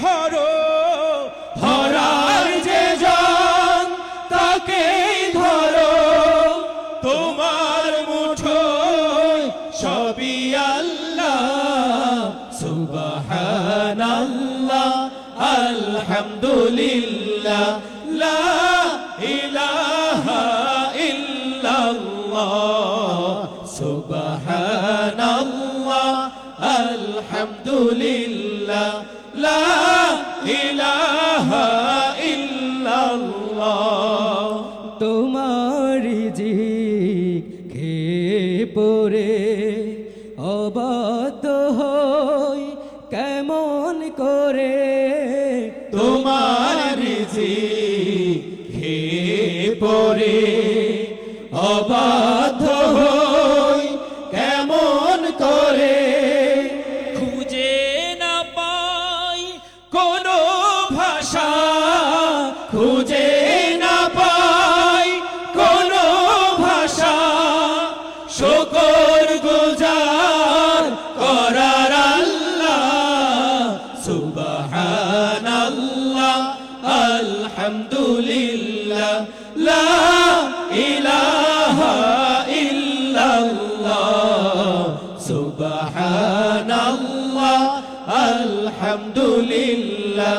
ধরো ধরার যে জন তাকে ধরো। তোমার মুঠোয় সবই আল্লাহ, সুবহানাল্লাহ, আলহামদুলিল্লাহ, লা ইলাহা ইল্লাল্লাহ, সুবহানাল্লাহ, আলহামদুলিল্লাহ। লা ইলাহা ইল্লাল্লাহ। তোমার জি খেয়ে পড়ে? অবাত হই কেমন করে? তোমার পরে হই ভাষা খুঁজে না পাই কোনো ভাষা। শকর গুজার করার আল্লাহ, সুবহানাল্লাহ, আলহামদুলিল্লাহ, লা ইলাহা ইল্লাল্লাহ, সুবহানাল্লাহ, আলহামদুলিল্লাহ।